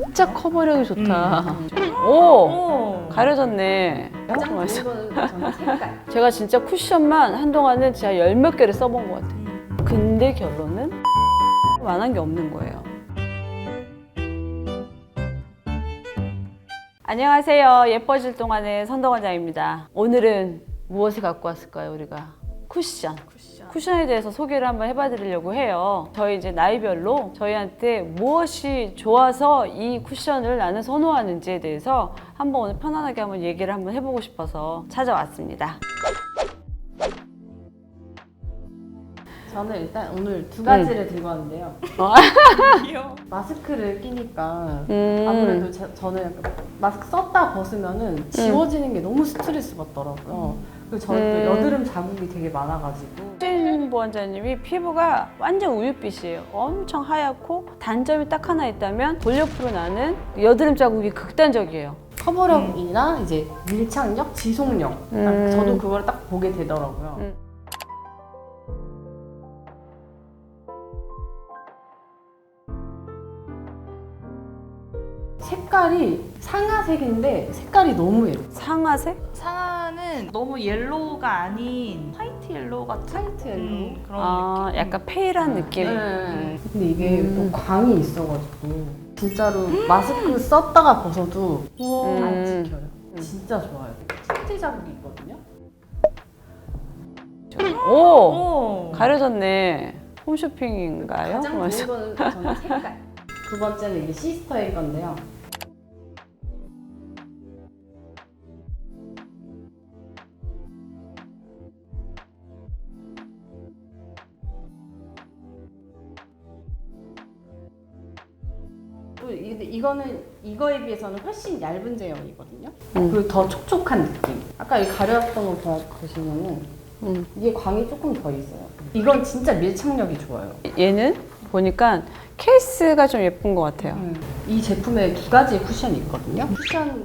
진짜 커버력이 좋다. 음. 오! 오. 가려졌네. 가장 어, 좋은 저는 색깔. 제가 진짜 쿠션만 한동안은 진짜 열 몇 개를 써본 것 같아요. 음. 근데 결론은 만한 게 없는 거예요. 안녕하세요. 예뻐질 동안의 선덕원장입니다. 오늘은 무엇을 갖고 왔을까요, 우리가? 쿠션. 쿠션. 쿠션에 대해서 소개를 한번 해봐 드리려고 해요. 저희 이제 나이별로 저희한테 무엇이 좋아서 이 쿠션을 나는 선호하는지에 대해서 한번 오늘 편안하게 한번 얘기를 한번 해보고 싶어서 찾아왔습니다. 저는 일단 오늘 두 가지를 들고 왔는데요. 귀여워. 마스크를 끼니까 음. 아무래도 제- 저는 약간 마스크 썼다 벗으면은 지워지는 게 너무 스트레스 받더라고요. 그리고 저는 음. 또 여드름 자국이 되게 많아가지고 신 보원자님이 피부가 완전 우유빛이에요. 엄청 하얗고 단점이 딱 하나 있다면 볼옆으로 나는 여드름 자국이 극단적이에요. 커버력이나 이제 밀착력, 지속력 음. 저도 그걸 딱 보게 되더라고요. 음. 색깔이 상아색인데 색깔이 너무 예뻐. 상아색? 상 아는 너무 옐로우가 아닌 화이트 옐로우 같은 화이트 옐로우. 음, 그런 아, 느낌. 약간 페일한 느낌. 네. 근데 이게 음. 또 광이 있어가지고 진짜로 마스크 썼다가 벗어도 음. 안 지켜요. 진짜 좋아요. 스티 자국이 있거든요. 오! 오. 가려졌네. 홈쇼핑인가요? 가장 좋은 거는 저는 색깔. 두 번째는 이게 시스터일 건데요. 이- 이거는 이거에 비해서는 훨씬 얇은 제형이거든요. 음. 그리고 더 촉촉한 느낌. 아까 이 가려웠던 거 봐- 보시면은 음. 이게 광이 조금 더 있어요. 이건 진짜 밀착력이 좋아요. 얘는 보니까 케이스가 좀 예쁜 것 같아요. 이 제품에 두 가지 쿠션이 있거든요. 쿠션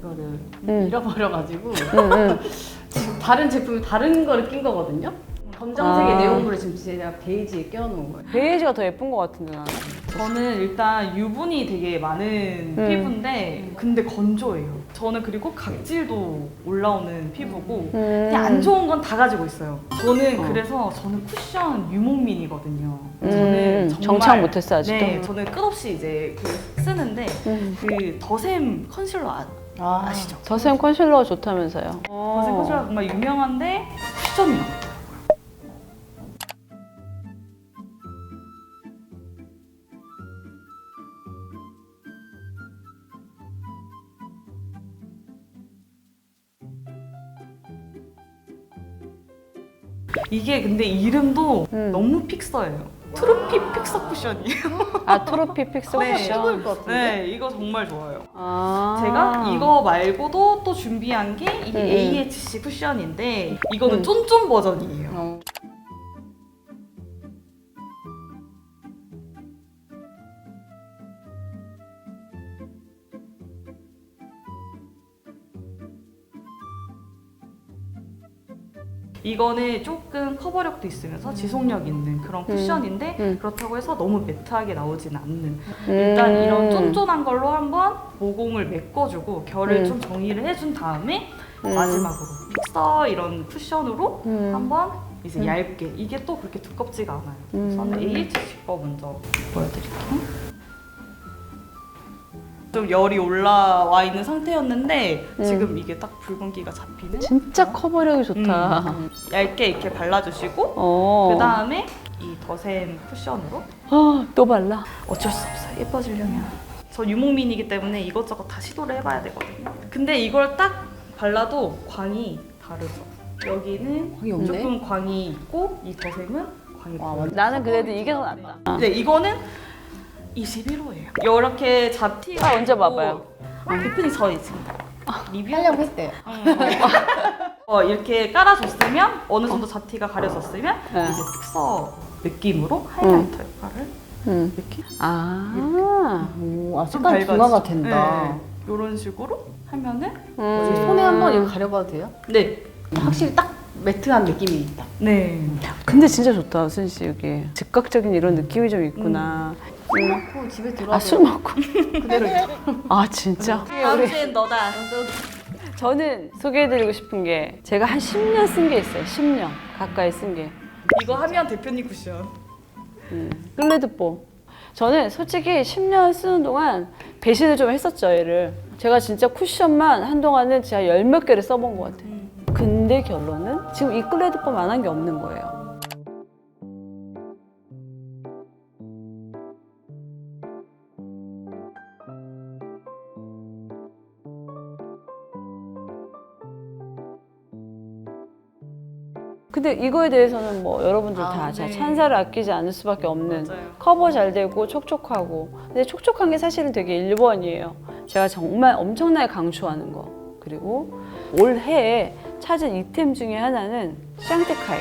그거를 음. 잃어버려가지고 음, 음. 지금 다른 제품에 다른 거를 낀 거거든요. 검정색의 아. 내용물을 지금 제가 베이지에 껴놓은 거예요. 베이지가 더 예쁜 것 같은데 나는. 저는 일단 유분이 되게 많은 음. 피부인데 근데 건조해요. 저는 그리고 각질도 올라오는 피부고 음. 그냥 안 좋은 건 다 가지고 있어요. 저는 어. 그래서 저는 쿠션 유목민이거든요. 음, 저는 정말 정착 못했어, 아직도? 네, 저는 끝없이 이제 그 쓰는데 음. 그 더샘 컨실러 아, 아, 아시죠? 더샘 컨실러가 좋다면서요. 더샘 컨실러 정말 유명한데 쿠션이 나와요. 이게 근데 이름도 음. 너무 픽서예요. 트로피 픽서 쿠션이에요. 아, 트로피 픽스 네. 쿠션. 최고일 것 같은데. 네, 이거 정말 좋아요. 아. 제가 이거 말고도 또 준비한 게 이게 음, 음. AHC 쿠션인데 이거는 음. 쫀쫀 버전이에요. 어. 이거는 조금 커버력도 있으면서 지속력 있는 그런 쿠션인데 음. 그렇다고 해서 너무 매트하게 나오지는 않는 음. 일단 이런 쫀쫀한 걸로 한번 모공을 메꿔주고 결을 음. 좀 정리를 해준 다음에 음. 마지막으로 픽서 이런 쿠션으로 음. 한번 이제 음. 얇게 이게 또 그렇게 두껍지가 않아요. 음. 저는 AHC 거 먼저 보여드릴게요. 좀 열이 올라와 있는 상태였는데 음. 지금 이게 딱 붉은기가 잡히는 진짜 커버력이 좋다. 음. 얇게 이렇게 발라주시고 어. 그 다음에 이 더샘 쿠션으로 아, 또 발라. 어쩔 수 없어요 예뻐지려면 저 유목민이기 때문에 이것저것 다 시도를 해봐야 되거든요 근데 이걸 딱 발라도 광이 다르죠 여기는 광이 없네. 조금 광이 있고 이 더샘은 광이. 완전 나는 그래도 이게 더 낫다. 근데 이거는 21호예요 이렇게 잡티가 아, 언제 봐봐요. 대표님 저 있습니다 리뷰 하려고 했대요. 응. 어, 이렇게 깔아줬으면 어느 정도 잡티가 가려졌으면 네. 이제 픽서 느낌으로 하이라이터 역할을 음. 이렇게 아. 오, 아, 좀 색깔 밝아지죠. 중화가 된다. 네. 이런 식으로 하면은 음. 손에 한번 이거 가려봐도 돼요? 네 확실히 딱 매트한 느낌이 있다. 네. 근데 진짜 좋다, 순 씨, 여기. 즉각적인 이런 느낌이 좀 있구나. 술 먹고 집에 들어와서 아, 술 먹고. 그대로 있다. 아, 진짜? 다음 주엔 너다. 저는 소개해드리고 싶은 게 제가 한 10년 쓴 게 있어요. 10년 가까이 쓴 게. 이거 하면 대표님 쿠션. 음, 끌레드뽀. 저는 솔직히 10년 쓰는 동안 배신을 좀 했었죠, 얘를. 제가 진짜 쿠션만 한동안은 진짜 열몇 개를 써본 것 같아요. 근데 결론은 지금 이 끌레드뽀만 한 게 없는 거예요. 근데 이거에 대해서는 뭐 여러분들 아, 다 네. 찬사를 아끼지 않을 수밖에 없는 맞아요. 커버 잘 되고 촉촉하고. 근데 촉촉한 게 사실은 되게 1번이에요. 제가 정말 엄청나게 강추하는 거. 그리고 올해에 찾은 이템 중에 하나는 샹테카이.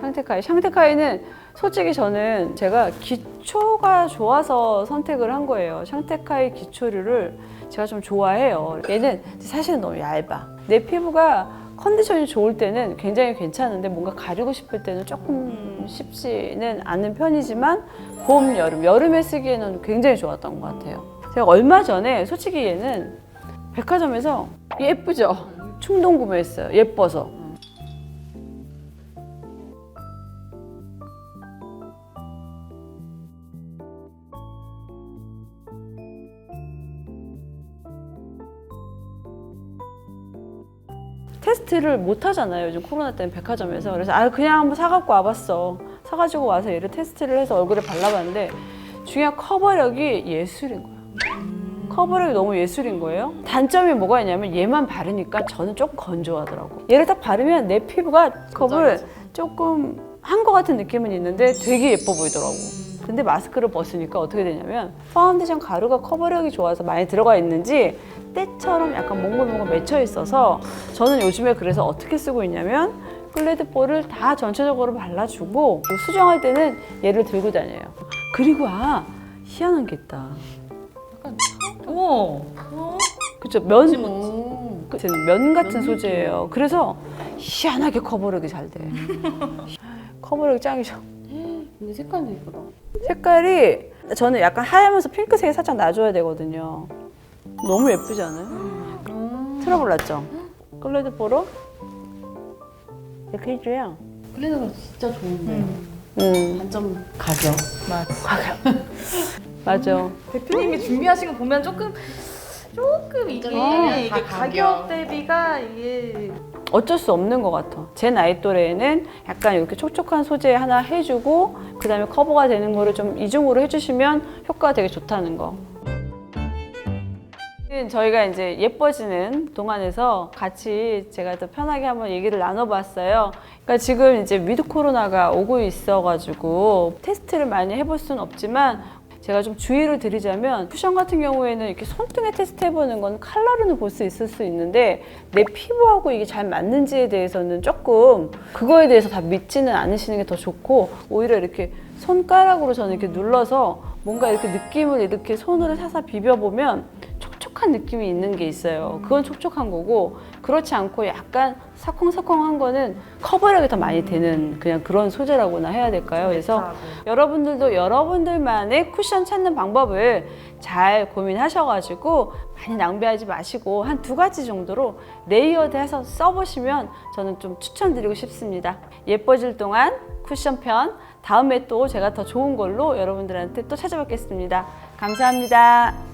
샹테카이. 샹테카이는 솔직히 저는 제가 기초가 좋아서 선택을 한 거예요. 샹테카이 기초류를 제가 좀 좋아해요. 얘는 사실은 너무 얇아. 내 피부가 컨디션이 좋을 때는 굉장히 괜찮은데 뭔가 가리고 싶을 때는 조금 쉽지는 않은 편이지만 봄, 여름, 여름에 쓰기에는 굉장히 좋았던 것 같아요. 제가 얼마 전에 솔직히 얘는 백화점에서 예쁘죠? 충동 구매했어요. 예뻐서 테스트를 못 하잖아요. 요즘 코로나 때문에 백화점에서. 그래서 아 그냥 한번 사갖고 와봤어. 사가지고 와서 얘를 테스트를 해서 얼굴에 발라봤는데 중요한 커버력이 예술인 거야. 커버력이 너무 예술인 거예요. 단점이 뭐가 있냐면 얘만 바르니까 저는 조금 건조하더라고. 얘를 딱 바르면 내 피부가 커버를 조금 한 것 같은 느낌은 있는데 되게 예뻐 보이더라고. 근데 마스크를 벗으니까 어떻게 되냐면 파운데이션 가루가 커버력이 좋아서 많이 들어가 있는지 때처럼 약간 몽글몽글 맺혀 있어서 저는 요즘에 그래서 어떻게 쓰고 있냐면 클레드볼을 다 전체적으로 발라주고 수정할 때는 얘를 들고 다녀요. 그리고 아 희한한 게 있다. 오. 그쵸 면 음. 같은 면 같은 면 소재예요. 그래서 희한하게 커버력이 잘 돼. 커버력이 짱이죠. 근데 색깔도 예쁘다. 색깔이 저는 약간 하얀면서 핑크색이 살짝 나줘야 되거든요. 너무 예쁘지 않아요? 음. 틀어볼랐죠? 클레드 보러 이렇게 해줘요. 클레드가 진짜 좋은데 음, 단점 가격. 맞아. 맞아. 대표님이 준비하신 거 보면 조금 조금 이게, 아, 이게 가격. 대비가 이게 어쩔 수 없는 것 같아. 제 나이 또래에는 약간 이렇게 촉촉한 소재 하나 해주고 그 다음에 커버가 되는 거를 좀 이중으로 해주시면 효과가 되게 좋다는 거. 저희가 이제 예뻐지는 동안에서 같이 제가 더 편하게 한번 얘기를 나눠봤어요. 그러니까 지금 이제 위드 코로나가 오고 있어가지고 테스트를 많이 해볼 수는 없지만 제가 좀 주의를 드리자면 쿠션 같은 경우에는 이렇게 손등에 테스트 해보는 건 컬러로는 볼 수 있을 수 있는데 내 피부하고 이게 잘 맞는지에 대해서는 조금 그거에 대해서 다 믿지는 않으시는 게 더 좋고 오히려 이렇게 손가락으로 저는 이렇게 눌러서 뭔가 이렇게 느낌을 이렇게 손으로 사서 비벼보면 촉촉한 느낌이 있는 게 있어요. 그건 촉촉한 거고 그렇지 않고 약간 사콩사콩한 거는 커버력이 더 많이 되는 그냥 그런 소재라고나 해야 될까요? 그래서 여러분들도 여러분들만의 쿠션 찾는 방법을 잘 고민하셔가지고 많이 낭비하지 마시고 한 두 가지 정도로 레이어드해서 써보시면 저는 좀 추천드리고 싶습니다. 예뻐질 동안 쿠션 편 다음에 또 제가 더 좋은 걸로 여러분들한테 또 찾아뵙겠습니다. 감사합니다.